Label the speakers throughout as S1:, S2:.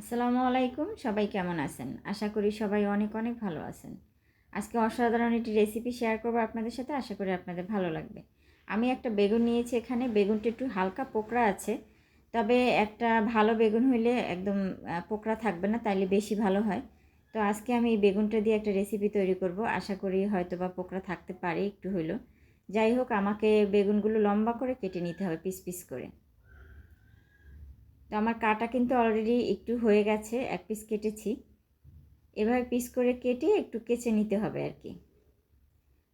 S1: আসসালামু আলাইকুম, সবাই কেমন আছেন? আশা করি সবাই অনেক অনেক ভালো আছেন। আজকে অসাধারণ একটি রেসিপি শেয়ার করব আপনাদের সাথে, আশা করি আপনাদের ভালো লাগবে। আমি একটা বেগুন নিয়েছি এখানে, বেগুনটা একটু হালকা পোকরা আছে, তবে একটা ভালো বেগুন হইলে একদম পোকরা থাকবে না, তাইলে বেশি ভালো হয়। তো আজকে আমি এই বেগুনটা দিয়ে একটা রেসিপি তৈরি করব, আশা করি হয়তো বা পোকরা থাকতে পারে, একটু হইল। যাই হোক, আমাকে বেগুনগুলো লম্বা করে কেটে নিতে হবে, পিস পিস করে। তো আমার কাটা কিন্তু অলরেডি একটু হয়ে গেছে, এক পিস কেটেছি। এভাবে পিস করে কেটে একটু কেচে নিতে হবে আর কি।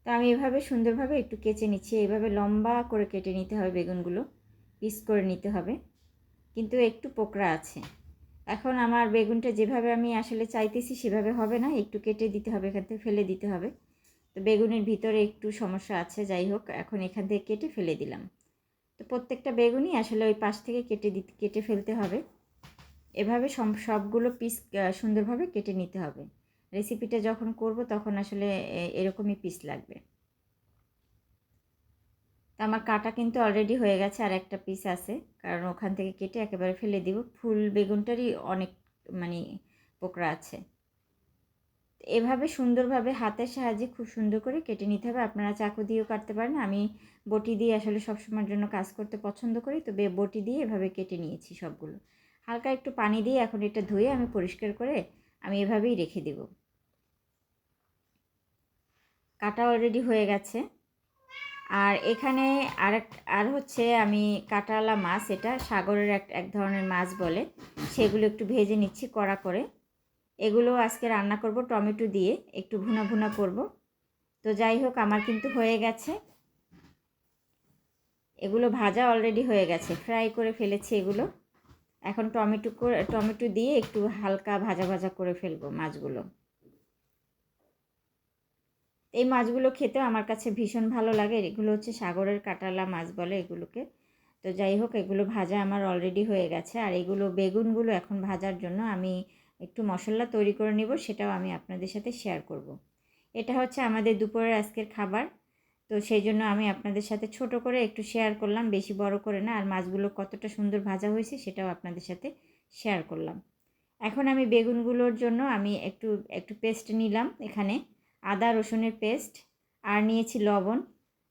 S1: তো আমি এভাবে সুন্দরভাবে একটু কেচে নিচ্ছি এইভাবে লম্বা করে কেটে নিতে হবে বেগুনগুলো পিস করে নিতে হবে। কিন্তু একটু পোকরা আছে। এখন আমার বেগুনটা যেভাবে আমি আসলে চাইতেছি সেভাবে হবে না, একটু কেটে দিতে হবে, এখান থেকে ফেলে দিতে হবে। তো বেগুনের ভিতরে একটু সমস্যা আছে, যাই হোক, এখন এখান থেকে কেটে ফেলে দিলাম। তো প্রত্যেকটা বেগুনই আসলে ওই পাশ থেকে কেটে দিতে, কেটে ফেলতে হবে। এভাবে সব সবগুলো পিস সুন্দরভাবে কেটে নিতে হবে। রেসিপিটা যখন করব তখন আসলে এরকমই পিস লাগবে। তো আমার কাটা কিন্তু অলরেডি হয়ে গেছে, আর একটা পিস আছে। কারণ ওখান থেকে কেটে একেবারে ফেলে দিব। ফুল বেগুনটারই অনেক মানে পোকরা আছে। এভাবে সুন্দরভাবে হাতের সাহায্যে খুব সুন্দর করে কেটে নিতে হবে। আপনারা চাকু দিয়েও কাটতে পারেন। আমি বটি দিয়ে আসলে সবসময়ের জন্য কাজ করতে পছন্দ করি। তো বে- বটি দিয়ে এভাবে কেটে নিয়েছি সবগুলো। হালকা একটু পানি দিয়ে এখন এটা ধুয়ে আমি পরিষ্কার করে আমি এভাবেই রেখে দেব। কাটা অলরেডি হয়ে গেছে। আর এখানে আর আর হচ্ছে আমি কাটালা মাছ, এটা সাগরের এক এক ধরনের মাছ বলে। সেগুলো একটু ভেজে নিচ্ছি কড়া করে। এগুলো আজকে রান্না করব, টমেটো দিয়ে একটু ভুনা ভুনা করব। তো যাই হোক, আমার কিন্তু হয়ে গেছে। এগুলো ভাজা অলরেডি হয়ে গেছে। ফ্রাই করে ফেলেছি এগুলো। এখন টমেটো করে, টমেটো দিয়ে একটু হালকা ভাজা ভাজা করে ফেলব মাছগুলো। এই মাছগুলো খেতেও আমার কাছে ভীষণ ভালো লাগে। এগুলো হচ্ছে সাগরের কাটালা মাছ বলে এগুলোকে। তো যাই হোক, এগুলো ভাজা আমার অলরেডি হয়ে গেছে। আর এগুলো বেগুনগুলো এখন ভাজার জন্য আমি একটু মশলা তৈরি করে নিব, সেটাও আমি আপনাদের সাথে শেয়ার করব। এটা হচ্ছে আমাদের দুপুরের আজকের খাবার। তো সেই জন্য আমি আপনাদের সাথে ছোট করে একটু শেয়ার করলাম, বেশি বড় করে না, আর মাছগুলো কতটা সুন্দর ভাজা হয়েছে সেটাও আপনাদের সাথে শেয়ার করলাম। এখন আমি বেগুনগুলোর জন্য আমি একটু একটু পেস্ট নিলাম এখানে। আদা রসুনের পেস্ট আর নিয়েছি লবণ,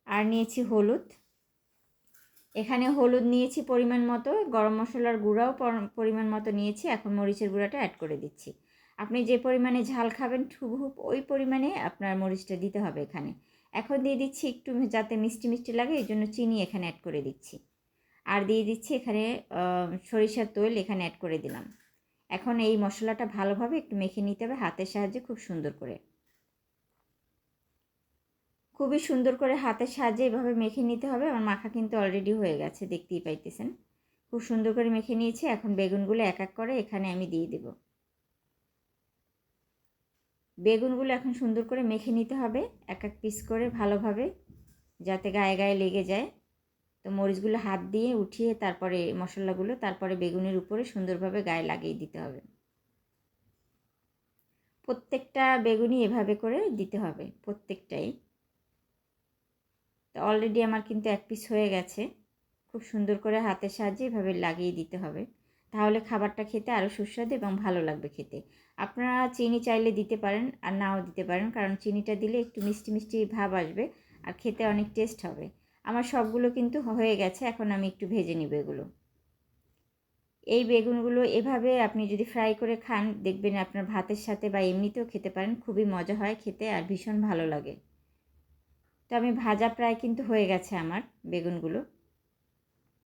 S1: আর নিয়েছি হলুদ। এখানে হলুদ নিয়েছি পরিমাণ মতো, গরম মশলার গুঁড়াও পর- পরিমাণ মতো নিয়েছি, এখন মরিচের গুঁড়াটা অ্যাড করে দিচ্ছি। আপনি যে পরিমাণে ঝাল খাবেন হুবহুব ওই পরিমাণে আপনার মরিচটা দিতে হবে এখানে। এখন দিয়ে দিচ্ছি একটু যাতে মিষ্টি মিষ্টি লাগে, এই জন্য চিনি এখানে অ্যাড করে দিচ্ছি। আর দিয়ে দিচ্ছি এখানে সরিষার তৈল এখানে অ্যাড করে দিলাম। এখন এই মশলাটা ভালোভাবে একটু মেখে নিতে হবে, হাতের সাহায্যে খুব সুন্দর করে। খুবই সুন্দর করে হাতের সাহায্যে এভাবে মেখে নিতে হবে। আমার মাখা কিন্তু অলরেডি হয়ে গেছে, দেখতেই পাইতেছেন। খুব সুন্দর করে মেখে নিয়েছি, এখন বেগুনগুলো এক এক করে এখানে আমি দিয়ে দেব। বেগুনগুলো এখন সুন্দর করে মেখে নিতে হবে, এক এক পিস করে ভালোভাবে, যাতে গায়ে গায়ে লেগে যায়। তো মরিচগুলো হাত দিয়ে উঠিয়ে তারপরে মশলাগুলো, তারপরে বেগুনের উপরে সুন্দরভাবে গায়ে লাগিয়ে দিতে হবে। প্রত্যেকটা বেগুনই এভাবে করে দিতে হবে, প্রত্যেকটাই। তো অলরেডি আমার কিন্তু এক পিস হয়ে গেছে। খুব সুন্দর করে হাতের সাহায্যে এভাবে লাগিয়ে দিতে হবে। তাহলে খাবারটা খেতে আরও সুস্বাদু এবং ভালো লাগবে খেতে। আপনারা চিনি চাইলে দিতে পারেন আর নাও দিতে পারেন, কারণ চিনিটা দিলে একটু মিষ্টি মিষ্টি ভাব আসবে আর খেতে অনেক টেস্ট হবে। আমার সবগুলো কিন্তু হয়ে গেছে, এখন আমি একটু ভেজে নিব এগুলো। এই বেগুনগুলো এভাবে আপনি যদি ফ্রাই করে খান, দেখবেন আপনার ভাতের সাথে বা এমনিতেও খেতে পারেন, খুবই মজা হয় খেতে আর ভীষণ ভালো লাগে। তো আমি ভাজা প্রায় কিন্তু হয়ে গেছে আমার বেগুনগুলো।